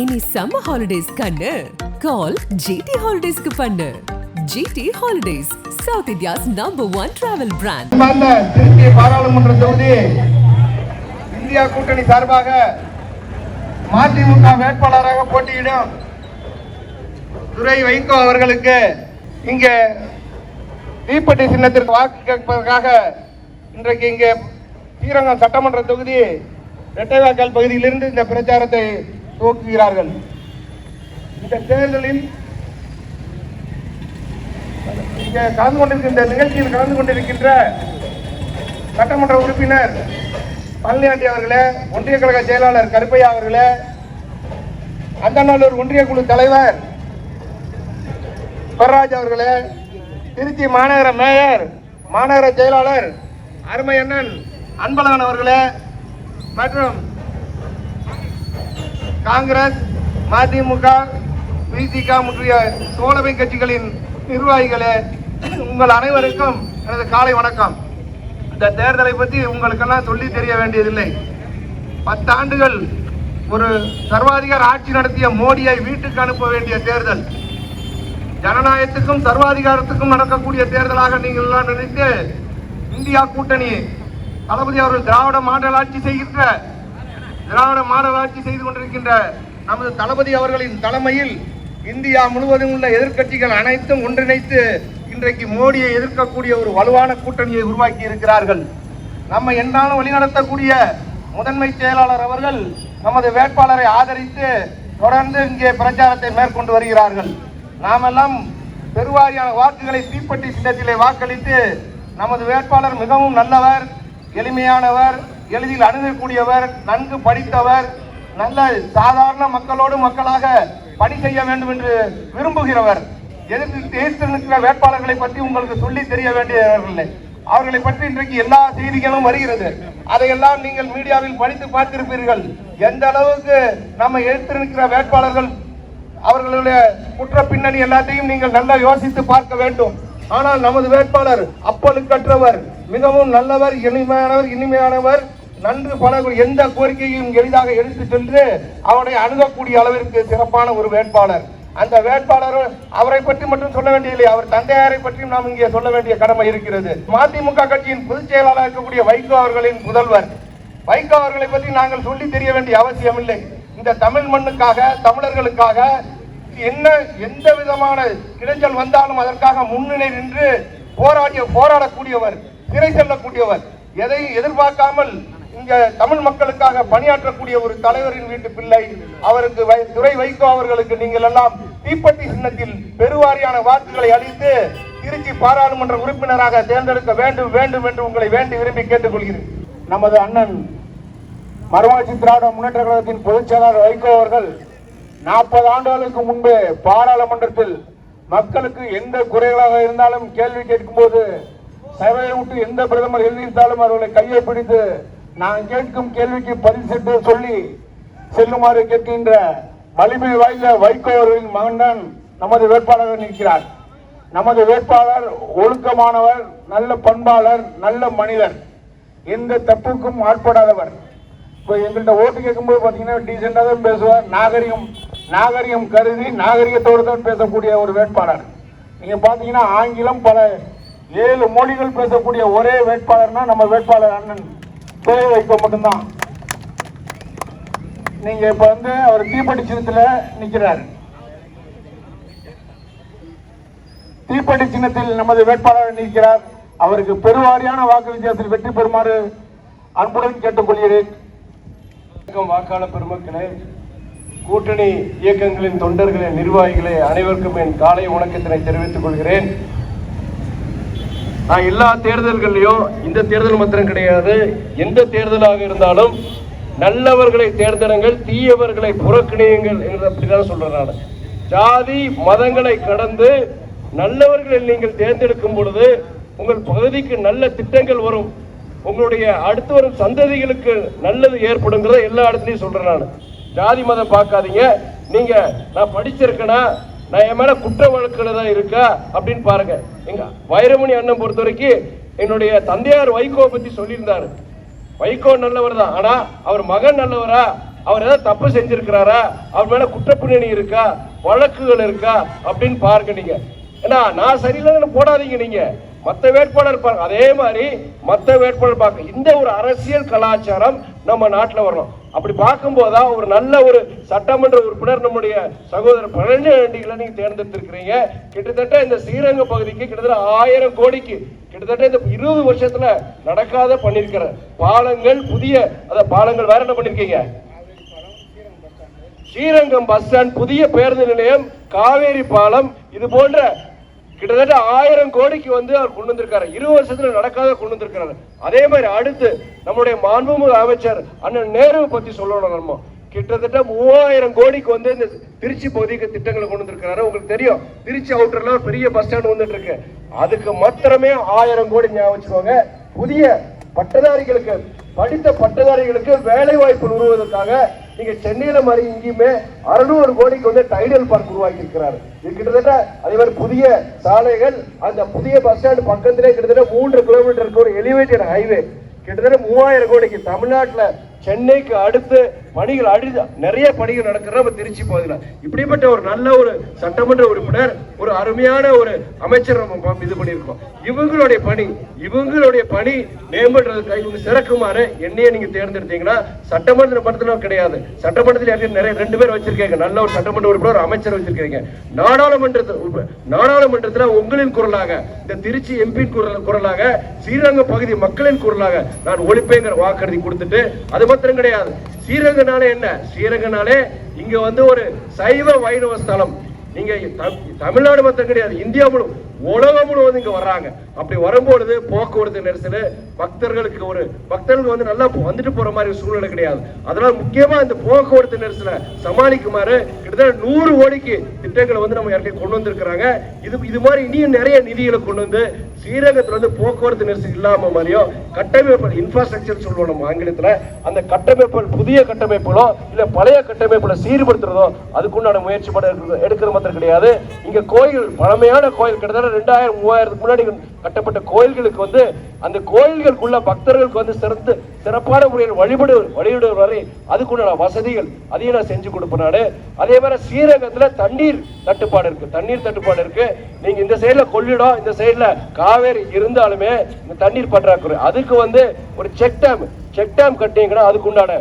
இனி summer holidays கண்ணு. கால் GT ஹாலிடேஸ்க்கு பண்ணு. GT holidays South India's number one travel brand Trichy பாராளுமன்ற தொகுதி இந்தியா கூட்டணி சார்பாக மதிமுக வேட்பாளராக போட்டியிடும் துரை வைகோ அவர்களுக்கு இங்கே தீப்பட்டி சின்னத்திற்கு வாக்கு கேட்பதற்காக இன்றைக்கு இங்கே ஸ்ரீரங்கம் சட்டமன்ற தொகுதி ரெட்டைவாக்கல் பகுதியிலிருந்து இந்த பிரச்சாரத்தை துவக்குகிறார்கள் இந்த தேர்தலில் இங்கே கலந்து கொண்டிருக்கின்ற நிகழ்ச்சியில் கலந்து கொண்டிருக்கின்ற சட்டமன்ற உறுப்பினர் பழனியாண்டி அவர்களே ஒன்றிய கழக செயலாளர் கருப்பையா அவர்களே அந்தநல்லூர் ஒன்றிய குழு தலைவர் பெர்ராஜ் அவர்களே திருச்சி மாநகர மேயர் மாநகர செயலாளர் அருமையண்ணன் அன்பழகன் அவர்களே மற்றும் காங்கிரஸ் மதிமுக விசிக முற்றிய தோழமை கட்சிகளின் நிர்வாகிகளே உங்கள் அனைவருக்கும் எனது காலை வணக்கம். இந்த தேர்தலை பற்றி உங்களுக்கெல்லாம் சொல்லி தெரிய வேண்டியதில்லை. பத்தாண்டுகள் ஒரு சர்வாதிகார ஆட்சி நடத்திய மோடியை வீட்டுக்கு அனுப்ப வேண்டிய தேர்தல். ஜனநாயகத்துக்கும் சர்வாதிகாரத்துக்கும் நடக்கக்கூடிய தேர்தலாக நீங்கள் எல்லாம் நினைத்து இந்தியா கூட்டணி தளபதி அவர்கள் திராவிட மாடல் ஆட்சி செய்கின்ற திராவிட மாடல் ஆட்சி செய்து கொண்டிருக்கின்ற நமது தளபதி அவர்களின் தலைமையில் இந்தியா முழுவதும் உள்ள எதிர்க்கட்சிகள் அனைத்தும் ஒன்றிணைத்து இன்றைக்கு மோடியை எதிர்க்கக்கூடிய ஒரு வலுவான கூட்டணியை உருவாக்கி இருக்கிறார்கள். நம்ம என்றாலும் வழிநடத்தக்கூடிய முதன்மை செயலாளர் அவர்கள் நமது வேட்பாளரை ஆதரித்து தொடர்ந்து இங்கே பிரச்சாரத்தை மேற்கொண்டு வருகிறார்கள். நாமெல்லாம் பெருவாரியான வாக்குகளை தீப்பட்டி சின்னத்திலே வாக்களித்து நமது வேட்பாளர் மிகவும் நல்லவர் எளிமையானவர் எளிதில் அணுகக்கூடியவர் நன்கு படித்தவர் நல்ல சாதாரண மக்களோடு மக்களாக பணி செய்ய வேண்டும் என்று விரும்புகிறவர். எதிர்த்து நிற்கிற வேட்பாளர்களை பற்றி உங்களுக்கு சொல்லி தெரிய வேண்டியவர்கள் அவர்களை பற்றி இன்றைக்கு எல்லா செய்திகளும் வருகிறது. அதையெல்லாம் நீங்கள் மீடியாவில் படித்து பார்த்திருப்பீர்கள். எந்த அளவுக்கு நம்ம எதிர்த்து நிற்கிற வேட்பாளர்கள் அவர்களுடைய குற்ற பின்னணி எல்லாத்தையும் நீங்கள் நல்லா யோசித்து பார்க்க வேண்டும். ஆனால் நமது வேட்பாளர் அப்பலுக்கற்றவர் மிகவும் நல்லவர் இனிமையானவர் இனிமையானவர் நன்கு பழகும் எந்த கோரிக்கையும் எளிதாக எடுத்து சென்று அவனை அணுகக்கூடிய அளவிற்கு சிறப்பான ஒரு வேட்பாளர். அந்த வேட்பாளர் அவரை பற்றி மட்டும் சொல்ல வேண்டியதில்லை. அவர் தந்தையாரை பற்றியும் நாம் இங்கே சொல்ல வேண்டிய கடமை இருக்கிறது. மதிமுக கட்சியின் பொதுச் செயலாளர் இருக்கக்கூடிய வைகோ அவர்களின் புதல்வர் வைகோ அவர்களை பற்றி நாங்கள் சொல்லி தெரிய வேண்டிய அவசியம் இல்லை இந்த தமிழ் மண்ணுக்காக தமிழர்களுக்காக என்ன எந்த விதமான இடைஞ்சல் வந்தாலும் அதற்காக முன்னிலை நின்று போராடிய போராடக்கூடியவர் சிறை செல்லக்கூடியவர். எதையும் எதிர்பார்க்காமல் இங்க தமிழ் மக்களுக்காக பணியாற்றக்கூடிய ஒரு தலைவரின் வீட்டு பிள்ளை அவருக்கு வை- வைகோ அவர்களுக்கு நீங்கள் எல்லாம் தீப்பட்டி சின்னத்தில் பெருவாரியான வாக்குகளை அளித்து திருச்சி பாராளுமன்ற உறுப்பினராக தேர்ந்தெடுக்க வேண்டும் வேண்டும் என்று உங்களை வேண்டி விரும்பி கேட்டுக்கொள்கிறேன். நமது அண்ணன் மறுமலர்ச்சி திராவிட முன்னேற்ற கழகத்தின் பொதுச் செயலாளர் வைகோ அவர்கள் நாற்பது ஆண்டுகளுக்கு முன்பு பாராளுமன்றத்தில் மக்களுக்கு எந்த குறைகளாக இருந்தாலும் கேள்வி கேட்கும்போது சபையை விட்டு எந்த பிரதமர் எழுதியிருந்தாலும் அவர்களை கையை பிடித்து நான் கேட்கும் கேள்விக்கு பதில் சென்று சொல்லி செல்லுமாறு கேட்கின்ற வலிமை வாய்ந்த வைகோ அவர்களின் மகன்தான் நமது வேட்பாளராக நிற்கிறார். நமது வேட்பாளர் ஒழுக்கமானவர் நல்ல பண்பாளர் நல்ல மனிதர். எந்த தப்புக்கும் ஆட்படாதவர். இப்போ எங்கள்கிட்ட ஓட்டு கேட்கும்போது பார்த்தீங்கன்னா டீசெண்டாக தான் பேசுவார். நாகரிகம் நாகரிகம் கருதி நாகரிகத்தோடு தான் பேசக்கூடிய ஒரு வேட்பாளர். நீங்கள் பார்த்தீங்கன்னா ஆங்கிலம் பல ஏழு மொழிகள் பேசக்கூடிய ஒரே வேட்பாளர்னா நம்ம வேட்பாளர் அண்ணன். தேவை வைக்க மட்டும்தான். நீங்க இப்ப வந்து அவர் தீப்பெட்டி சின்னத்துல நிக்கிறார். தீப்பெட்டி சின்னத்தில் நமது வேட்பாளர் நிற்கிறார். அவருக்கு பெருவாரியான வாக்கு வித்தியாசத்தில் வெற்றி பெறுமாறு அன்புடன் கேட்டுக்கொள்கிறேன். வாக்காளர் பெருமக்களே. கூட்டணி இயக்கங்களின் தொண்டர்களே நிர்வாகிகளே அனைவருக்கும் என் காலை வணக்கத்தினை தெரிவித்துக் கொள்கிறேன். நான் எல்லா தேர்தல்கள்லையும் இந்த தேர்தல் மாத்திரம் கிடையாது. எந்த தேர்தலாக இருந்தாலும் நல்லவர்களை தேர்ந்தெடுங்கள் தீயவர்களை புறக்கணியுங்கள் என்று அப்படிதான் சொல்றேன் நான். ஜாதி மதங்களை கடந்து நல்லவர்களை நீங்கள் தேர்ந்தெடுக்கும் பொழுது உங்கள் பகுதிக்கு நல்ல திட்டங்கள் வரும். உங்களுடைய அடுத்து வரும் சந்ததிகளுக்கு நல்லது ஏற்படுங்கிறத எல்லா இடத்துலையும் சொல்றேன் நான். ஜாதி மதம் பார்க்காதீங்க. நீங்க நான் படிச்சிருக்கேன்னா நான் என் மேல குற்ற வழக்குல தான் இருக்கா அப்படின்னு பாருங்க. எங்க வைரமணி அண்ணன் பொறுத்த வரைக்கும் என்னுடைய தந்தையார் வைகோ பத்தி சொல்லியிருந்தாரு. வைகோ நல்லவர் தான். ஆனா அவர் மகன் நல்லவரா? அவர் ஏதாவது தப்பு செஞ்சிருக்கிறாரா? அவர் மேல குற்றப்பின்னணி இருக்கா? வழக்குகள் இருக்கா? அப்படின்னு பாருங்க நீங்க. ஏன்னா நான் சரியில்லைன்னு போடாதீங்க நீங்க. மற்ற வேட்பாளர் பாருங்க. அதே மாதிரி மற்ற வேட்பாளர் பார்க்க இந்த ஒரு அரசியல் கலாச்சாரம் நம்ம நாட்டில் வரணும். அப்படி பார்க்கும்போதான் ஒரு நல்ல ஒரு சட்டமன்ற உறுப்பினர் நம்முடைய சகோதரர் பழனிகளை நீங்க தேர்ந்தெடுத்திருக்கிறீங்க. கிட்டத்தட்ட இந்த ஸ்ரீரங்க பகுதிக்கு கிட்டத்தட்ட ஆயிரம் கோடிக்கு கிட்டத்தட்ட இந்த இருபது வருஷத்துல நடக்காத பண்ணிருக்கிற பாலங்கள் புதிய அத பாலங்கள் வேற என்ன பண்ணிருக்கீங்க ஸ்ரீரங்கம் பஸ் ஸ்டாண்ட் புதிய பேருந்து நிலையம் காவேரி பாலம் இது போன்ற கிட்டத்தட்ட ஆயிரம் கோடிக்கு வந்து அவர் கொண்டு வந்திருக்காரு. இரு வருஷத்துல நடக்காத கொண்டு வந்திருக்காரு அதே மாதிரி அடுத்து நம்முடைய மாண்புமிகு அமைச்சர் அண்ணன் நேரு பத்தி சொல்லணும் நம்ம. கிட்டத்தட்ட மூவாயிரம் கோடிக்கு வந்து இந்த திருச்சி பகுதிக்கு திட்டங்களை கொண்டு வந்திருக்கிறாரு. உங்களுக்கு தெரியும் திருச்சி அவுட்டர்ல ஒரு பெரிய பஸ் ஸ்டாண்ட் வந்துட்டு இருக்கு அதுக்கு மாத்திரமே ஆயிரம் கோடி ஞாபகம் வச்சுக்கோங்க. புதிய பட்டதாரிகளுக்கு படித்த பட்டதாரிகளுக்கு வேலை வாய்ப்பு உருவதற்காக நீங்க சென்னையில மாதிரி இங்கேயுமே அறுநூறு கோடிக்கு வந்து டைடல் பார்க் உருவாக்கி இருக்கிறாரு இது கிட்டத்தட்ட அதே மாதிரி புதிய சாலைகள் அந்த புதிய பஸ் ஸ்டாண்ட் பக்கத்திலே கிட்டத்தட்ட மூன்று கிலோமீட்டருக்கு ஒரு எலிவேட்டட் ஹைவே கிட்டத்தட்ட மூவாயிரம் கோடிக்கு தமிழ்நாட்டில் சென்னைக்கு அடுத்து பணிகள் அடி நிறைய பணிகள் நடக்கிற நம்ம திருச்சி பகுதியில் இப்படிப்பட்ட ஒரு நல்ல ஒரு சட்டமன்ற உறுப்பினர் ஒரு அருமையான ஒரு அமைச்சர் நம்ம இது பண்ணியிருக்கோம். இவங்களுடைய பணி இவங்களுடைய பணி மேம்படுறதுக்கு இவங்க சிறக்குமாறு என்னையே நீங்க தேர்ந்தெடுத்தீங்கன்னா சட்டமன்ற மன்றத்தில் கிடையாது. சட்டமன்றத்தில் யாரையும் நிறைய ரெண்டு பேர் வச்சிருக்கீங்க. நல்ல ஒரு சட்டமன்ற உறுப்பினர் ஒரு அமைச்சர் வச்சிருக்கீங்க. நாடாளுமன்றத்தில் நாடாளுமன்றத்தில் உங்களின் குரலாக இந்த திருச்சி எம்பி குரல் குரலாக ஸ்ரீரங்க பகுதி மக்களின் குரலாக நான் ஒழிப்பேங்கிற வாக்குறுதி கொடுத்துட்டு அது மாத்திரம் கிடையாது. ஸ்ரீரங்கனாலே என்ன? ஸ்ரீரங்கனாலே இங்க வந்து ஒரு சைவ வைணவ ஸ்தலம். நீங்க தமிழ்நாடு மட்டும் கிடையாது இந்தியா முழு உலகம் முழுவதும் இங்க வர்றாங்க. அப்படி வரும்பொழுது போக்குவரத்து நெரிசல் பக்தர்களுக்கு ஒரு பக்தர்களுக்கு வந்து நல்லா வந்துட்டு போற மாதிரி ஒரு சூழ்நிலை கிடையாது. அதனால முக்கியமா இந்த போக்குவரத்து நெரிசலை சமாளிக்குமாறு கிட்டத்தட்ட நூறு கோடிக்கு திட்டங்களை வந்து நம்ம யாருக்கே கொண்டு வந்திருக்கிறாங்க. இது இது மாதிரி இனியும் நிறைய நிதிகளை கொண்டு வந்து ஸ்ரீரங்கத்துல வந்து போக்குவரத்து நெரிசல் இல்லாம மாதிரியும் கட்டமைப்பு இன்ஃப்ராஸ்ட்ரக்சர் சொல்லுவோம் நம்ம ஆங்கிலத்துல அந்த கட்டமைப்பு புதிய கட்டமைப்புகளோ இல்ல பழைய கட்டமைப்புல சீர்படுத்துறதோ அதுக்குண்டான முயற்சி பட எடுக்கிற மாத்திரம் கிடையாது. இங்க கோயில் பழமையான கோயில் கிட்டத்தட்ட ரெண்டாயிரம் மூவாயிரத்துக்கு முன்னாடி கட்டப்பட்ட கோயில்களுக்கு வந்து அந்த கோயில்களுக்குள்ள பக்தர்களுக்கு வந்து சிறந்து சிறப்பான முறையில் வழிபடு வழிபடு வரை அதுக்குண்டான வசதிகள் அதையும் நான் செஞ்சு கொடுப்பேன் நான். அதே மாதிரி ஸ்ரீரங்கத்துல தண்ணீர் தட்டுப்பாடு இருக்கு. தண்ணீர் தட்டுப்பாடு இருக்கு. நீங்க இந்த சைடுல கொள்ளிடம் இந்த சைடுல காவேரி இருந்தாலுமே இந்த தண்ணீர் பற்றாக்குறை. அதுக்கு வந்து ஒரு செக் டேம் செக் டேம் கட்டிங்கன்னா அதுக்குண்டான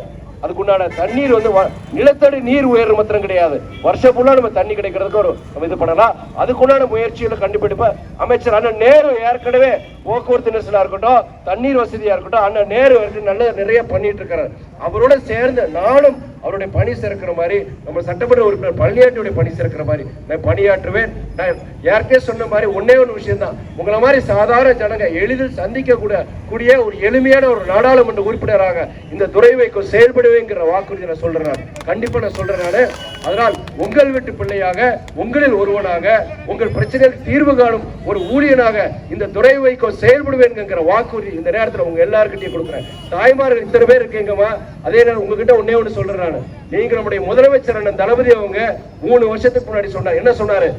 அதுக்குண்டான தண்ணீர் வந்து வ- நிலத்தடி நீர் உயர்வு மாத்திரம் கிடையாது. வருஷம் ஃபுல்லாக நம்ம தண்ணி கிடைக்கிறதுக்கு ஒரு நம்ம இது பண்ணலாம். அதுக்குண்டான முயற்சிகளை கண்டுபிடிப்ப அமைச்சர் அண்ணன் நேரு ஏற்கனவே போக்குவரத்து நெரிசலாக இருக்கட்டும் தண்ணீர் வசதியாக இருக்கட்டும் அண்ணன் நேரு நல்ல நிறைய பண்ணிட்டு இருக்கிறார் அவரோட சேர்ந்து நானும் அவருடைய பணி சிறக்கிற மாதிரி நம்ம சட்டமன்ற உறுப்பினர் பழனியாட்டியுடைய பணி சிறக்கிற மாதிரி நான் பணியாற்றுவேன். நான் யார்கிட்டே சொன்ன மாதிரி ஒன்னே ஒன்று விஷயம் தான் உங்களை மாதிரி சாதாரண ஜனங்க எளிதில் சந்திக்க கூட கூடிய ஒரு எளிமையான ஒரு நாடாளுமன்ற உறுப்பினராக இந்த துறை வைக்கும் செயல்படுவேங்கிற வாக்குறுதி நான் சொல்றேன் நான். சொல்கிறேன் நான் சொல்றேன் அதனால் உங்கள் வீட்டு பிள்ளையாக உங்களில் ஒருவனாக உங்கள் பிரச்சனைகளுக்கு தீர்வு காணும் ஒரு ஊழியனாக இந்த துறை வைக்கும் செயல்படுவேங்கிற வாக்குறுதி இந்த நேரத்தில் உங்க எல்லாருக்கிட்டையும் கொடுக்குறேன். தாய்மார்கள் இத்தனை பேர் இருக்கீங்கம்மா. அதே நேரம் உங்ககிட்ட ஒன்னே ஒன்று சொல்றேன் நான் நீங்க நம்முடைய முதலமைச்சர் அண்ணன் தளபதி அவங்க மூணு வருஷத்துக்கு முன்னாடி சொன்னார். என்ன சொன்னாரு?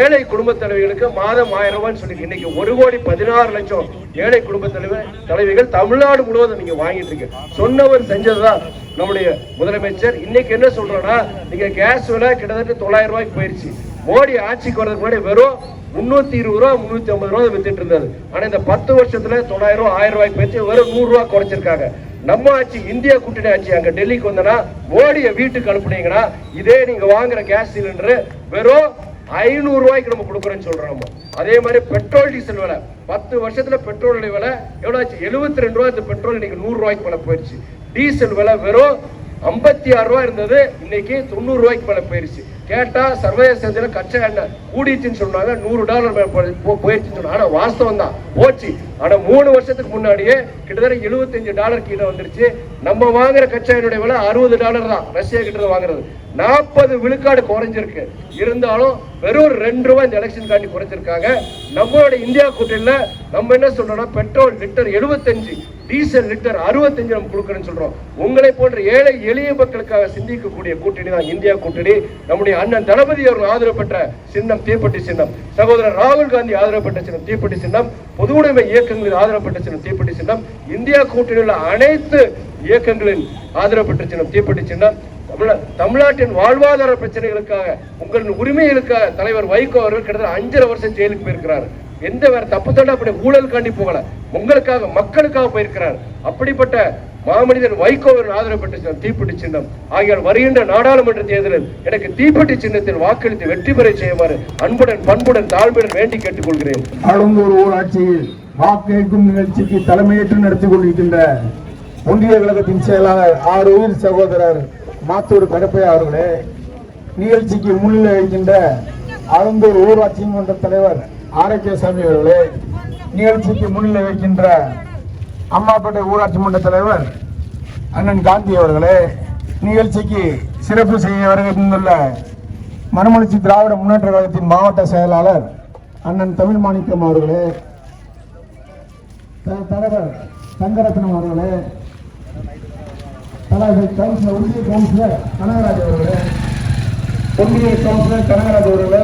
ஏழை குடும்ப தலைவிகளுக்கு மாதம் ஆயிரம் ரூபாய்னு சொல்லி இன்னைக்கு ஒரு கோடி பதினாறு லட்சம் ஏழை குடும்ப தலைவர் தலைவிகள் தமிழ்நாடு முழுவதும் நீங்க வாங்கிட்டு இருக்கீங்க. சொன்னவர் செஞ்சதுதான் நம்முடைய முதலமைச்சர். இன்னைக்கு என்ன சொல்றோம்னா நீங்க கேஸ் விலை கிட்டத்தட்ட தொள்ளாயிரம் ரூபாய்க்கு போயிருச்சு. மோடி ஆட்சிக்கு வரதுக்கு முன்னாடி வெறும் முன்னூத்தி இருபது ரூபா முன்னூத்தி ஐம்பது ரூபா வித்துட்டு இருந்தது ஆனா இந்த பத்து வருஷத்துல தொள்ளாயிரம் ரூபாய் ஆயிரம் ரூபாய்க்கு போயிடுச்சு வெறும் நூறு ரூபாய் குறைச்சிருக்காங்க. நம்ம ஆட்சி இந்தியா கூட்டணி ஆட்சி அங்க டெல்லிக்கு வந்தனா மோடியை வீட்டுக்கு அனுப்புனீங்கன்னா இதே நீங்க வாங்குற கேஸ் சிலிண்டர் வெறும் ஐநூறு ரூபாய்க்கு நம்ம கொடுக்குறோம்னு சொல்றோம் நம்ம. அதே மாதிரி பெட்ரோல் டீசல் விலை. பத்து வருஷத்துல பெட்ரோல் விலை எவ்வளவு ஆச்சு? எழுபத்தி ரெண்டு ரூபாய் இந்த பெட்ரோல் இன்னைக்கு நூறு ரூபாய்க்கு மேல போயிருச்சு. டீசல் விலை வெறும் ஐம்பத்தி ஆறு ரூபாய் இருந்தது இன்னைக்கு தொண்ணூறு ரூபாய்க்கு மேல போயிருச்சு. கேட்டால் சர்வதேச சந்தையில் கச்சா எண்ணெய் கூடிச்சுன்னு சொன்னாங்க நூறு டாலர் போயிடுச்சுன்னு போ- சொன்னாங்க. ஆனால் வாஸ்தவம் தான். போச்சு. ஆனால் மூணு வருஷத்துக்கு முன்னாடியே கிட்டத்தட்ட 75 டாலர் கீழே வந்துருச்சு. நம்ம வாங்குற கச்சா விலை அறுபது டாலர் தான். ரஷ்யா கிட்ட வாங்குறது. நாற்பது விழுக்காடு குறைஞ்சிருக்கு. இருந்தாலும் வெறும் ரெண்டு ரூபாய் இந்த எலெக்ஷன் காட்டி குறைச்சிருக்காங்க. நம்மளோட இந்தியா கூட்டணியில் நம்ம என்ன சொல்றோம்னா பெட்ரோல் லிட்டர் 75 டீசல் லிட்டர் 65 நம்ம கொடுக்குறேன்னு சொல்றோம். உங்களை போன்ற ஏழை எளிய மக்களுக்காக சிந்திக்கக்கூடிய கூட்டணி தான் இந்தியா கூட்டணி. நம்முடைய அண்ணன் தளபதி அவர்கள் ஆதரவு பெற்ற சின்னம் தீப்பெட்டி சின்னம். சகோதரர் ராகுல் காந்தி ஆதரவு பெற்ற சின்னம் தீப்பெட்டி சின்னம். பொதுவுடைமை இயக்கங்களில் ஆதரவு பெற்ற சின்னம் தீப்பெட்டி சின்னம். இந்தியா கூட்டணியில் அனைத்து இயக்கங்களின் ஆதரவு பெற்ற சின்னம் தீப்பெட்டி சின்னம். தமிழ- தமிழ்நாட்டின் வாழ்வாதார பிரச்சனைகளுக்காக உங்களின் உரிமைகளுக்காக தலைவர் வைகோ அவர்கள் கிட்டத்தட்ட அஞ்சரை வருஷம் ஜெயிலுக்கு போயிருக்கிறார். எந்த வேற தப்பு தண்டா அப்படி ஊழல் காண்டி போகல. உங்களுக்காக மக்களுக்காக போயிருக்கிறார். அப்படிப்பட்ட மாமனிதன் வைகோவின் ஆதரவு பெற்ற சின்னம் தீப்பெட்டி சின்னம். ஆகியால் வருகின்ற நாடாளுமன்ற தேர்தலில் எனக்கு தீப்பெட்டி சின்னத்தில் வாக்களித்து வெற்றி பெற செய்யுமாறு அன்புடன் பண்புடன் தாழ்மையுடன் வேண்டி கேட்டுக்கொள்கிறேன். ஆளுந்தூர் ஊராட்சியில் வாக்கேற்கும் நிகழ்ச்சிக்கு தலைமையேற்று நடத்தி கொண்டிருக்கின்ற ஒன்றிய கழகத்தின் செயலாளர் ஆறு உயிர் சகோதரர் மாத்தூர் கடப்பையா அவர்களே நிகழ்ச்சிக்கு முன்னிலை வைக்கின்ற ஆலந்தூர் ஊராட்சி மன்ற தலைவர் ஆரோக்கியசாமி அவர்களே நிகழ்ச்சிக்கு முன்னிலை வைக்கின்ற அம்மாப்பேட்டை ஊராட்சி மன்ற தலைவர் அண்ணன் காந்தி அவர்களே நிகழ்ச்சிக்கு சிறப்பு செய்ய வருகின்றுள்ள மறுமலர்ச்சி திராவிட முன்னேற்ற கழகத்தின் மாவட்ட செயலாளர் அண்ணன் தமிழ் மாணிக்கம் அவர்களே த- தலைவர் தங்கரத்னம் அவர்களே தலைவர் கவுன்சிலர் ஒன்றிய கவுன்சிலர் கனகராஜ் அவர்களே ஒன்றிய கவுன்சிலர் கனகராஜ் அவர்களே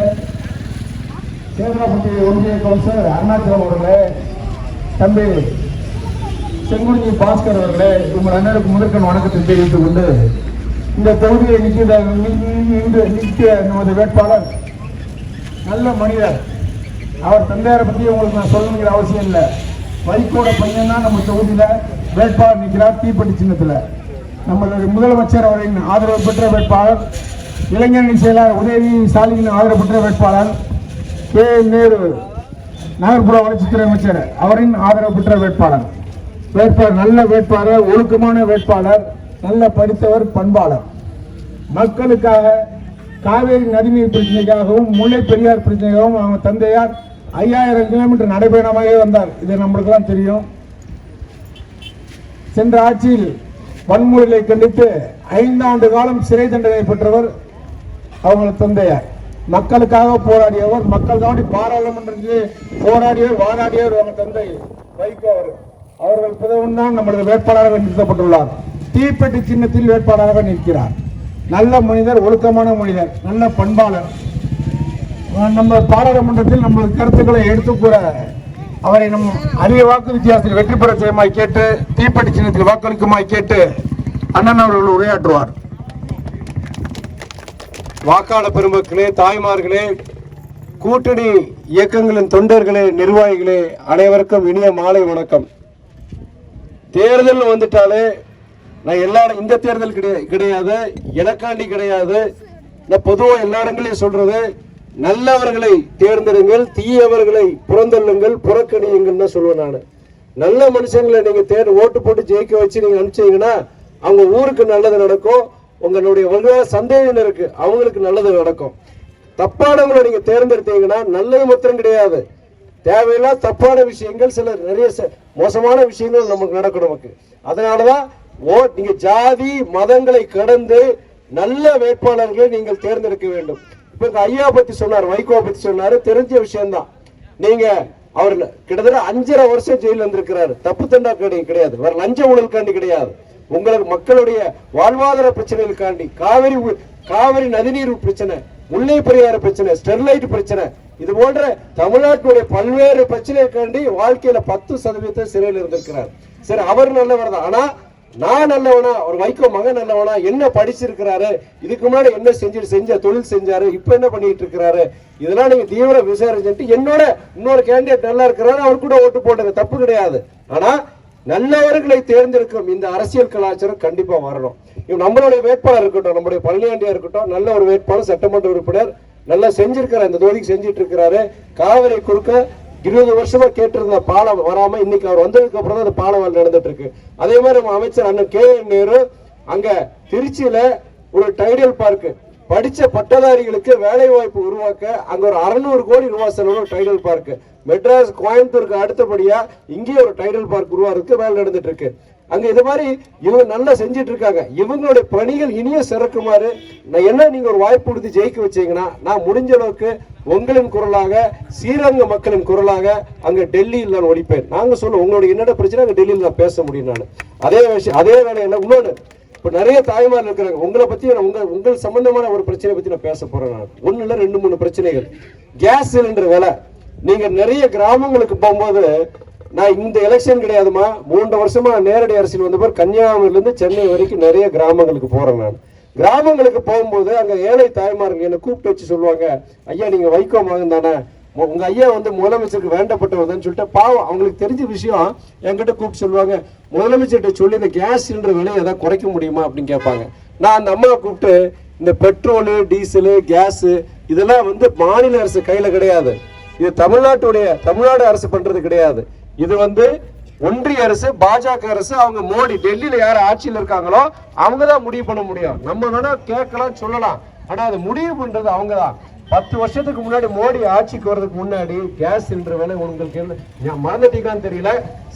சேதராப்பட்டி ஒன்றிய கவுன்சிலர் அருணாச்சலம் அவர்களே தம்பி செங்குறிஞ்சி பாஸ்கர் அவர்களே உங்கள் அண்ணனுக்கு முதற்கண் வணக்கத்தை தெரிவித்துக் கொண்டு இந்த தொகுதியை நிற்கிற நின்று நிற்கிற நமது வேட்பாளர் நல்ல மனிதர். அவர் தந்தையாரை பற்றி உங்களுக்கு நான் சொல்லணுங்கிற அவசியம் இல்லை. வைகோட பையன் தான் நம்ம தொகுதியில் வேட்பாளர் நிற்கிறார் தீப்பட்டி சின்னத்தில். நம்மளுடைய முதலமைச்சர் அவரின் ஆதரவு பெற்ற வேட்பாளர் இளைஞரணி செயலாளர் உதயநிதி ஸ்டாலின் ஆதரவு பெற்ற வேட்பாளர் கே. நேரு நகர்ப்புற வளர்ச்சித்துறை அமைச்சர் அவரின் ஆதரவு பெற்ற வேட்பாளர். வேட்பாளர் நல்ல வேட்பாளர் ஒழுக்கமான வேட்பாளர் நல்ல படித்தவர் பண்பாளர். மக்களுக்காக காவேரி நதிநீர் பிரச்சனைக்காகவும் முல்லை பெரியார் பிரச்சனைக்காகவும் அவங்க தந்தையார் ஐயாயிரம் கிலோமீட்டர் நடைபயணமாகவே வந்தார். இது நம்மளுக்கெல்லாம் தெரியும். சென்ற ஆட்சியில் வன்முறையை கண்டித்து ஐந்தாண்டு காலம் சிறை தண்டனை பெற்றவர் அவங்க தந்தையார். மக்களுக்காக போராடியவர் மக்களுக்காக பாராளுமன்றத்தில் போராடியவர் வாதாடியவர் அவங்க தந்தை வைகோ அவர் அவர்கள் பிறகும் தான் நம்மளது வேட்பாளராக நிறுத்தப்பட்டுள்ளார். தீப்பெட்டி சின்னத்தில் வேட்பாளராக நிற்கிறார். நல்ல மனிதர் ஒழுக்கமான மனிதர் நல்ல பண்பாளர். நம்ம பாராளுமன்றத்தில் நம்மளது கருத்துக்களை எடுத்துக்கூட அவரை நம் அதிக வாக்கு வித்தியாசத்தில் வெற்றி பெற செய்யுமாய் கேட்டு தீப்பெட்டி சின்னத்தில் வாக்களிக்குமாய் கேட்டு அண்ணன் அவர்கள் உரையாற்றுவார். வாக்காளர் பெருமக்களே தாய்மார்களே கூட்டணி இயக்கங்களின் தொண்டர்களே நிர்வாகிகளே அனைவருக்கும் இனிய மாலை வணக்கம். தேர்தல் வந்துட்டாலே நான் எல்லா இந்த தேர்தல் கிடையாது கிடையாது எனக்காண்டி கிடையாது. நான் பொதுவாக எல்லா இடங்களையும் சொல்றது நல்லவர்களை தேர்ந்தெடுங்கள் தீயவர்களை புறந்தள்ளுங்கள் புறக்கணியுங்கள் தான் சொல்லுவேன் நான். நல்ல மனுஷங்களை நீங்க தேர் ஓட்டு போட்டு ஜெயிக்க வச்சு நீங்க அனுப்பிச்சீங்கன்னா அவங்க ஊருக்கு நல்லது நடக்கும் உங்களுடைய உங்களோட சந்தேகம் இருக்கு. அவங்களுக்கு நல்லது நடக்கும். தப்பானவங்களை நீங்க தேர்ந்தெடுத்தீங்கன்னா நல்லது மாத்திரம் கிடையாது. தேவையில்லாத தப்பான விஷயங்கள் சில நிறைய ச- மோசமான விஷயங்கள் நமக்கு நடக்கும் நமக்கு. அதனாலதான் ஓ நீங்க ஜாதி மதங்களை கடந்து நல்ல வேட்பாளர்களை நீங்கள் தேர்ந்தெடுக்க வேண்டும். இப்ப இந்த ஐயா பத்தி சொன்னார் வைகோ பத்தி சொன்னாரு தெரிஞ்ச விஷயம்தான். நீங்க அவர் கிட்டத்தட்ட அஞ்சரை வருஷம் ஜெயில இருந்திருக்கிறாரு. தப்பு தண்டா கிடையாது. வேற லஞ்ச ஊழலுக்காண்டி கிடையாது. உங்களுக்கு மக்களுடைய வாழ்வாதார பிரச்சனைகளுக்காண்டி காவிரி உ- காவிரி நதிநீர் பிரச்சனை முல்லை பெரியாறு பிரச்சனை ஸ்டெர்லைட் பிரச்சனை இது போன்ற தமிழ்நாட்டினுடைய பல்வேறு பிரச்சனைக்காண்டி வாழ்க்கையில பத்து சதவீதத்தை சிறையில் இருந்திருக்கிறார். சரி அவர் நல்லவர் தான். ஆனா நான் நல்லவனா ஒரு வைகோ மகன் நல்லவனா என்ன படிச்சிருக்கிறாரு இதுக்கு முன்னாடி என்ன செஞ்சு செஞ்ச தொழில் செஞ்சாரு இப்ப என்ன பண்ணிட்டு இருக்கிறாரு இதெல்லாம் நீங்க தீவிர விசாரிச்சுட்டு என்னோட இன்னொரு கேண்டிடேட் நல்லா இருக்கிறாரு அவர் கூட ஓட்டு போட்டது தப்பு கிடையாது. ஆனா நல்லவர்களை தேர்ந்தெடுக்கும் இந்த அரசியல் கலாச்சாரம் கண்டிப்பா வரணும் இவன் நம்மளுடைய வேட்பாளர் இருக்கட்டும் நம்முடைய பழனியாண்டியா இருக்கட்டும் நல்ல ஒரு வேட்பாளர் சட்டமன்ற உறுப்பினர் நல்லா செஞ்சிருக்கிறார் இந்த தொகுதிக்கு செஞ்சிட்டு இருக்கிறாரு காவிரி குறுக்க இருபது வருஷமா கேட்டிருந்த பாலம் வராம இன்னைக்கு அவர் வந்ததுக்கு அப்புறம் தான் அந்த பாலம் நடந்துட்டு இருக்கு அதே மாதிரி நம்ம அமைச்சர் அண்ணன் கே. என். நேரு அங்க திருச்சியில ஒரு டைடல் பார்க் படிச்ச பட்டதாரிகளுக்கு வேலை வாய்ப்பு உருவாக்க அங்க ஒரு அறுநூறு கோடி ரூபாய் செலவு டைடல் பார்க். மெட்ராஸ் கோயம்புத்தூருக்கு அடுத்தபடியாக இங்கேயே ஒரு டைடல் பார்க் உருவாறதுக்கு வேலை நடந்துட்டு இருக்கு அங்க இது மாதிரி இவங்க நல்லா செஞ்சுட்டு இருக்காங்க இவங்களுடைய பணிகள் இனியும் சிறக்குமாறு நான் என்ன நீங்க ஒரு வாய்ப்பு கொடுத்து ஜெயிக்க வச்சீங்கன்னா நான் முடிஞ்ச அளவுக்கு உங்களின் குரலாக ஸ்ரீரங்க மக்களின் குரலாக அங்க டெல்லியில் நான் ஒழிப்பேன் நாங்க சொல்லுவோம் உங்களுடைய என்னென்ன பிரச்சனை அங்க டெல்லியில் நான் பேச முடியும் நான். அதே விஷயம் அதே வேலை என்ன இன்னொன்று இப்போ நிறைய தாய்மார் இருக்கிறாங்க. உங்களை பற்றி நான் உங்கள் உங்கள் சம்பந்தமான ஒரு பிரச்சனை பற்றி நான் பேச போகிறேன் நான். ஒண்ணு இல்லை ரெண்டு மூணு பிரச்சனைகள். கேஸ் சிலிண்டர் விலை. நீங்க நிறைய கிராமங்களுக்கு போகும்போது நான் இந்த எலெக்ஷன் கிடையாதுமா? மூன்று வருஷமா நேரடி அரசியல் வந்த பிறகு கன்னியாகுமரியிலேருந்து சென்னை வரைக்கும் நிறைய கிராமங்களுக்கு போறேன் நான். கிராமங்களுக்கு போகும்போது அங்க ஏழை தாய்மார்கள் என்னை கூப்பிட்டு வச்சு சொல்லுவாங்க ஐயா நீங்க வைகோ மகன் தானே? உங்க ஐயா வந்து முதலமைச்சருக்கு வேண்டப்பட்டவர் சொல்லிட்டு பாவம் அவங்களுக்கு தெரிஞ்ச விஷயம் என்கிட்ட கூப்பிட்டு சொல்லுவாங்க. முதலமைச்சர்கிட்ட சொல்லி இந்த கேஸ் சிலிண்டர் விலையை ஏதாவது குறைக்க முடியுமா? அப்படின்னு கேட்பாங்க. நான் அந்த அம்மாவை கூப்பிட்டு இந்த பெட்ரோலு டீசலு கேஸு இதெல்லாம் வந்து மாநில அரசு கையில் கிடையாது. இது தமிழ்நாட்டுடைய தமிழ்நாடு அரசு பண்றது கிடையாது. இது வந்து ஒன்றிய அரசு பாஜக அரசு அவங்க மோடி டெல்லியில யார் ஆட்சியில் இருக்காங்களோ அவங்க தான் முடிவு பண்ண முடியும். நம்ம வேணா கேட்கலாம் சொல்லலாம். ஆனா அது முடிவு பண்றது அவங்க தான் பத்து வருஷத்துக்கு முன்னாடி மோடி ஆட்சிக்கு வர்றதுக்கு முன்னாடி கேஸ் சிலிண்டர் விலை உங்களுக்கு என்ன? மறந்துட்டீங்கன்னு மறந்துட்டீங்களான்னு தெரியல.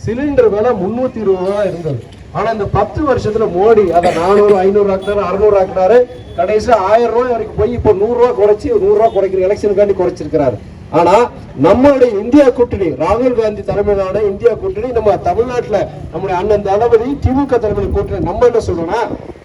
சிலிண்டர் விலை முன்னூத்தி இருபது ரூபா இருந்தது. ஆனா இந்த பத்து வருஷத்துல மோடி அதை நானூறு ஐநூறு ஆக்குனாரு அறுநூறு ஆக்குனாரு. கடைசியில் ஆயிரம் ரூபாய் வரைக்கும் போய் இப்போ நூறுரூவா குறைச்சி நூறுரூவா குறைக்கிற எலெக்ஷனுக்காண்டி குறைச்சிருக்கிறாரு. ஆனா நம்மளுடைய இந்தியா கூட்டணி ராகுல் காந்தி தலைமையிலான இந்தியா கூட்டணி நம்ம தமிழ்நாட்டுல நம்முடைய அண்ணன் தளபதி திமுக தலைமையில் கூட்டணி நம்ம என்ன சொல்றோம்னா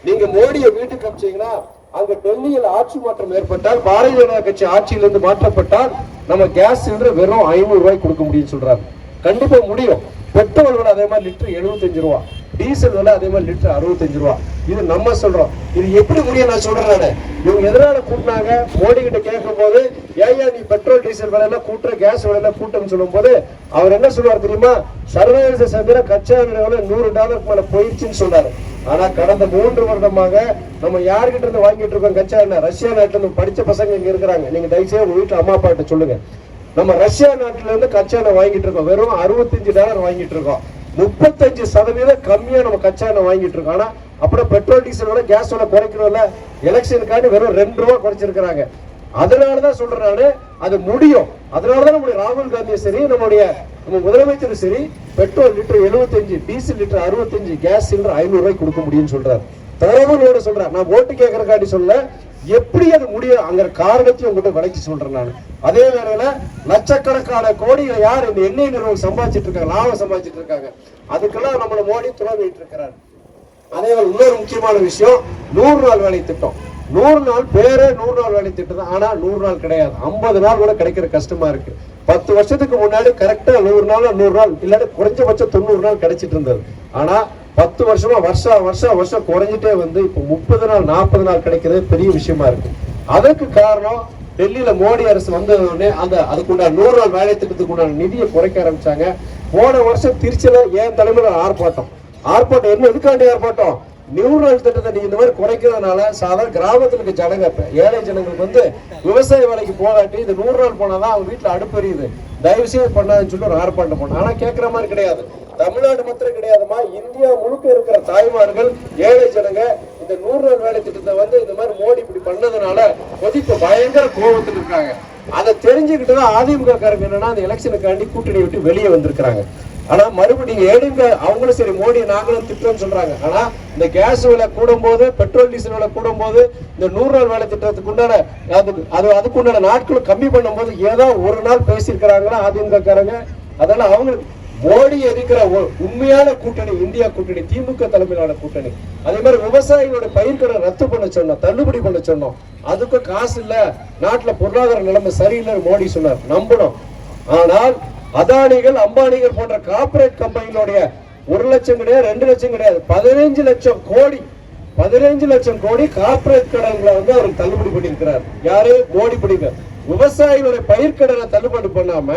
நீங்க மோடியை வீட்டுக்கு அமிச்சீங்கன்னா அங்க டெல்லியில் ஆட்சி மாற்றம் ஏற்பட்டால் பாரதிய ஜனதா கட்சி ஆட்சியிலிருந்து மாற்றப்பட்டால் நம்ம கேஸ் சிலிண்டர் வெறும் ஐநூறு ரூபாய் கொடுக்க முடியும்னு சொல்றாரு கண்டிப்பா முடியும். பெட்ரோல் விலை அதே மாதிரி லிட்டர் எழுபத்தஞ்சு ரூபா. டீசல் விலை அதே மாதிரி லிட்டர் அறுபத்தஞ்சு ரூபா. இது நம்ம சொல்றோம். இது எப்படி முடியும் நான் சொல்றேன் நான். இவங்க எதனால கூட்டினாங்க? மோடி கிட்ட கேட்கும் போது ஏயா நீ பெட்ரோல் டீசல் விலை எல்லாம் கூட்டுற கேஸ் விலை எல்லாம் கூட்டம்னு சொல்லும் போது அவர் என்ன சொல்லுவார் தெரியுமா? சர்வதேச சந்தையில கச்சா விலை நூறு டாலருக்கு மேல போயிடுச்சுன்னு சொன்னாரு. ஆனா கடந்த மூன்று வருடமாக நம்ம யாருக்கிட்ட இருந்து வாங்கிட்டு இருக்கோம் கச்சா எண்ணெய் ரஷ்யா நாட்டுல இருந்து படிச்ச பசங்க இங்க இருக்கிறாங்க. நீங்க தயவுசெய்து உங்க வீட்டுல அம்மா அப்பா கிட்ட சொல்லுங்க. நம்ம ரஷ்யா நாட்டுல இருந்து கச்சா எண்ணெய் வாங்கிட்டு இருக்கோம். வெறும் அறுபத்தஞ்சு டாலர் வாங்கிட்டு இருக்கோம். முப்பத்தஞ்சு சதவீதம் கம்மியா நம்ம கச்சா எண்ணெய் வாங்கிட்டு இருக்கோம். ஆனா அப்புறம் பெட்ரோல் டீசல் விலை கேஸ் விலை குறைக்கணும்ல எலெக்ஷனுக்காண்டி வெறும் ரெண்டு ரூபா குறைச்சிருக்கிறாங்க. அதனாலதான் சொல்றேன் நானு அது முடியும். அதனாலதான் நம்முடைய ராகுல் காந்தியும் சரி நம்முடைய நம்ம முதலமைச்சரும் சரி petrol litre 75 diesel litre 65 gas cylinder ஐநூறு ரூபாய் கொடுக்க முடியும்னு சொல்றாரு. தரவுகளோட சொல்றேன் நான் ஓட்டு கேட்கறக்காண்டி சொல்ல எப்படி அது முடியும் அங்க காரணத்தையும் உங்ககிட்ட விளக்கி சொல்றேன் நான். அதே வேளையில லட்சக்கணக்கான கோடிகளை யார் இந்த எண்ணெய் நிறுவனம் சம்பாதிச்சிட்டு இருக்காங்க லாபம் சம்பாதிச்சிட்டு இருக்காங்க அதுக்கெல்லாம் நம்மளை மோடி துறவிட்டு இருக்கிறார். அதே போல இன்னொரு முக்கியமான விஷயம் நூறு நாள் வேலை திட்டம். நூறு நாள் பேரே நூறு நாள் வேலை திட்டம் தான் ஆனா நூறு நாள் கிடையாது. ஐம்பது நாள் கூட கிடைக்கிற கஷ்டமா இருக்கு. பத்து வருஷத்துக்கு முன்னாடி கரெக்டா நூறு நாள் நூறு நாள் இல்லாட்டி குறைஞ்சபட்சம் தொண்ணூறு நாள் கிடைச்சிட்டு இருந்தது. ஆனா பத்து வருஷமா வருஷம் வருஷம் வருஷம் குறைஞ்சிட்டே வந்து இப்போ முப்பது நாள் நாற்பது நாள் கிடைக்கிறது பெரிய விஷயமா இருக்கு. அதற்கு காரணம் டெல்லியில மோடி அரசு வந்த உடனே அந்த அதுக்குண்டான நூறு நாள் வேலை திட்டத்துக்கு உண்டான நிதியை குறைக்க ஆரம்பிச்சாங்க. போன வருஷம் திருச்சியில ஏன் தலைமையில ஆர்ப்பாட்டம்? ஆர்ப்பாட்டம் என்ன எதுக்காண்டி ஆர்ப்பாட்டம்? நியூரல் திட்டத்தை நீ இந்த மாதிரி குறைக்கிறதுனால சாதாரண கிராமத்துல இருக்க ஜனங்க இப்ப ஏழை ஜனங்களுக்கு வந்து விவசாய வேலைக்கு போகாட்டி இந்த நூறு நாள் போனாதான் அவங்க வீட்டுல அடுப்பெரியுது தயவு செய்து பண்ணாதுன்னு சொல்லி ஒரு ஆர்ப்பாட்டம் பண்ண ஆனா கேட்கற மாதிரி கிடையாது. தமிழ்நாடு மாத்திரம் கிடையாதுமா இந்தியா முழுக்க இருக்கிற தாய்மார்கள் ஏழை ஜனங்க இந்த நூறு நாள் வேலை திட்டத்தை வந்து இந்த மாதிரி மோடி இப்படி பண்ணதுனால கொதிப்பு பயங்கர கோபத்தில் இருக்காங்க. அதை தெரிஞ்சுக்கிட்டு தான் அதிமுக காரங்க என்னன்னா அந்த எலெக்ஷனுக்காண்டி கூட்டணி விட்டு வெளியே வந்திருக்கிறாங்க. ஆனா மறுபடியும் எடுங்க அவங்களும் சரி மோடி நாங்களும் திட்டம் சொல்றாங்க. ஆனா இந்த கேஸ் விலை கூடும் போது பெட்ரோல் டீசல் விலை கூடும் போது இந்த நூறு நாள் வேலை திட்டத்துக்கு உண்டான அது அது அதுக்கு உண்டான நாட்களும் கம்மி பண்ணும்போது ஏதோ ஒரு நாள் பேசியிருக்கிறாங்களா அதிமுகக்காரங்க? அதனால அவங்களுக்கு மோடி எதிர்க்கிற உண்மையான கூட்டணி இந்தியா கூட்டணி திமுக தலைமையிலான கூட்டணி. அதே மாதிரி விவசாயிகளோட பயிர்களை ரத்து பண்ண சொன்னோம் தள்ளுபடி பண்ண சொன்னோம். அதுக்கும் காசு இல்ல நாட்டுல பொருளாதார நிலைமை சரியில்லைன்னு மோடி சொன்னார். நம்பணும். ஆனால் அதானிகள் அம்பானிகள் போன்ற கார்பரேட் கம்பெனிகளுடைய ஒரு லட்சம் கிடையாது ரெண்டு லட்சம் கிடையாது. பதினைஞ்சு லட்சம் கோடி பதினைஞ்சு லட்சம் கோடி கார்பரேட் கடன்களை வந்து அவர் தள்ளுபடி பண்ணியிருக்கிறார். யாரு? மோடி பண்ணிருக்கார் விவசாயிகளுடைய பயிர்க்கடனை தள்ளுபடி பண்ணாம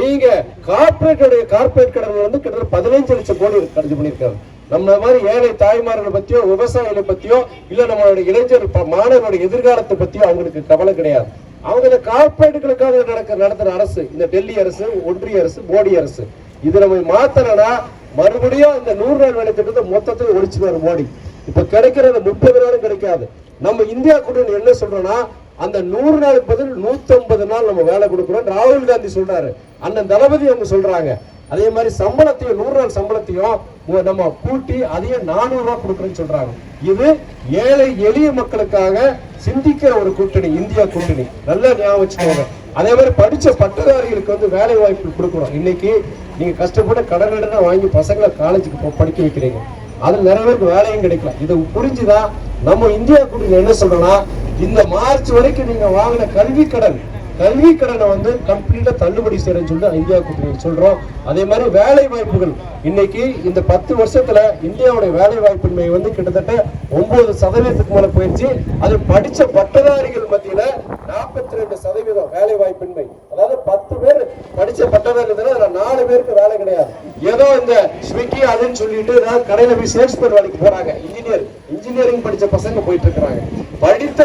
நீங்க கார்ப்பரேட்டுடைய கார்ப்பரேட் கடன் வந்து கிட்டத்தட்ட பதினைஞ்சு லட்சம் கோடி கடன் பண்ணியிருக்காரு. நம்ம மாதிரி ஏழை தாய்மார்களை பத்தியோ விவசாயிகளை பத்தியோ இல்ல நம்மளுடைய இளைஞர் ப- மாணவர்களுடைய எதிர்காலத்தை பத்தியோ அவங்களுக்கு கவலை கிடையாது. அவங்க இந்த கார்ப்பரேட்டுகளுக்காக நடக்க நடத்துற அரசு இந்த டெல்லி அரசு ஒன்றிய அரசு மோடி அரசு. இது நம்ம மாத்தனா மறுபடியும் இந்த நூறு நாள் வேலை திட்டத்தை மொத்தத்தை ஒழிச்சுவார் மோடி. இப்ப கிடைக்கிறது முப்பது நாளும் கிடைக்காது. நம்ம இந்தியா கூட்டணி என்ன சொல்றோம்னா அந்த நூறு நாள் பதில் நூத்தி ஐம்பது நாள் நம்ம வேலை கொடுக்குறோம். ராகுல் காந்தி சொல்றாரு. அண்ணன் தளபதி அவங்க சொல்றாங்க. அதே மாதிரி சம்பளத்தையும் நூறு நாள் சம்பளத்தையும் நம்ம கூட்டி அதையும் நானூறு ரூபாய் கொடுக்குறேன்னு சொல்றாங்க. இது ஏழை எளிய மக்களுக்காக சிந்திக்கிற ஒரு கூட்டணி இந்தியா கூட்டணி. நல்லா ஞாபகம் வச்சுக்கோங்க. அதே மாதிரி படிச்ச பட்டதாரிகளுக்கு வந்து வேலை வாய்ப்பு கொடுக்குறோம் இன்னைக்கு நீங்க கஷ்டப்பட்டு கடன் கடனை வாங்கி பசங்களை காலேஜுக்கு போ- படிக்க வைக்கிறீங்க. அதுல நிறைய பேருக்கு வேலையும் கிடைக்கல. இதை புரிஞ்சுதான் நம்ம இந்தியா கூட்டணி என்ன சொல்றோம்னா இந்த மார்ச் வரைக்கும் நீங்க வாங்கின கல்வி கடன் கல்வி கடனை வந்து கம்ப்ளீட்டா தள்ளுபடி செய்யறேன்னு சொல்லி இந்தியா கூட்டணி சொல்றோம். அதே மாதிரி வேலை வாய்ப்புகள். இன்னைக்கு இந்த பத்து வருஷத்துல இந்தியாவுடைய வேலை வாய்ப்பின்மை வந்து கிட்டத்தட்ட ஒன்பது சதவீதத்துக்கு மேல போயிடுச்சு. அது படிச்ச பட்டதாரிகள் மத்தியில நாற்பத்தி ரெண்டு சதவீதம் வேலை வாய்ப்பின்மை. அதாவது பத்து பேர் படிச்ச பட்டதாரி இருந்தாலும் அதுல நாலு பேருக்கு வேலை கிடையாது. ஏதோ இந்த ஸ்விக்கி அதுன்னு சொல்லிட்டு ஏதாவது கடையில போய் சேல்ஸ்மேன் வேலைக்கு போறாங்க. இன்ஜினியர். இன்ஜினியரிங் படிச்ச பசங்க போயிட்டு இருக்கிறாங்க. படித்த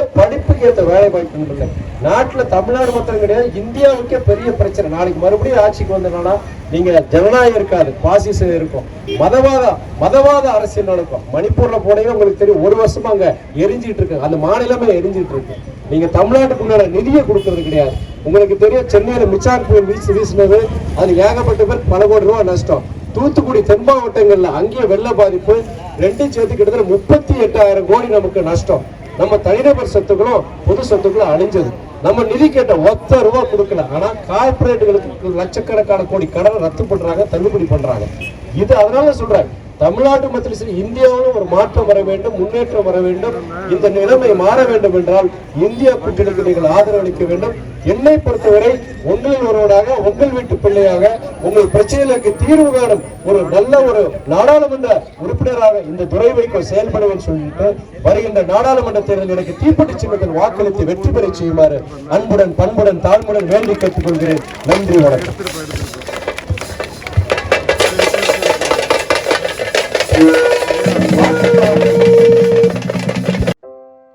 படிப்புக்கு வேலை வாய்ப்பு இல்லை. நாட்டுல தமிழ்நாடு மாத்திரம் கிடையாது இந்தியாவுக்கே பெரிய பிரச்சனை. நாளைக்கு மறுபடியும் ஆட்சிக்கு வந்தனால நீங்க ஜனநாயகம் இருக்காது பாசிசம் இருக்கும். மதவாத மதவாத அரசியல் நடக்கும். மணிப்பூர்ல போனீங்கன்னா உங்களுக்கு தெரியும் ஒரு வருஷமா அங்க எரிஞ்சிட்டு இருக்கு. அந்த மாநிலமே எரிஞ்சிட்டு இருக்கு. நீங்க தமிழ்நாட்டுக்கு உண்டான நிதியை கொடுக்கறது கிடையாது. உங்களுக்கு தெரியும் சென்னையில மிச்சான் புயல் வீசி வீசினது அது ஏகப்பட்ட பேர் பல கோடி ரூபாய் நஷ்டம். தூத்துக்குடி தென் மாவட்டங்கள்ல அங்கேயே வெள்ள பாதிப்பு ரெண்டும் சேர்த்து கிட்டத்தட்ட முப்பத்தி எட்டாயிரம் கோடி நமக்கு நஷ்டம். நம்ம தனிநபர் சொத்துக்களும் பொது சொத்துக்களும் அழிஞ்சது. நம்ம நிதி கேட்ட ஒத்த ரூபா கொடுக்கல. ஆனா கார்பரேட்டுகளுக்கு லட்சக்கணக்கான கோடி கடனை ரத்து பண்றாங்க தள்ளுபடி பண்றாங்க. இது அதனால சொல்றாங்க தமிழ்நாட்டு மத்தியில் சரி இந்தியாவிலும் ஒரு மாற்றம் வர வேண்டும் முன்னேற்றம் வர வேண்டும். இந்த நிலைமை மாற வேண்டும் என்றால் இந்திய கூட்டணிக்கு நீங்கள் ஆதரவளிக்க வேண்டும். என்னை பொறுத்தவரை உங்களில் ஒருவராக உங்கள் வீட்டு பிள்ளையாக உங்கள் பிரச்சனைகளுக்கு தீர்வு காணும் ஒரு நல்ல ஒரு நாடாளுமன்ற உறுப்பினராக இந்த துறை வைக்கோ செயல்படுவேன் சொல்லிட்டு வருகின்ற நாடாளுமன்ற தேர்தல் எனக்கு தீப்பட்டி சின்னத்தில் வாக்களித்து வெற்றி பெற செய்யுமாறு அன்புடன் பண்புடன் தாழ்முடன் வேண்டி கேட்டுக்கொள்கிறேன். நன்றி வணக்கம்.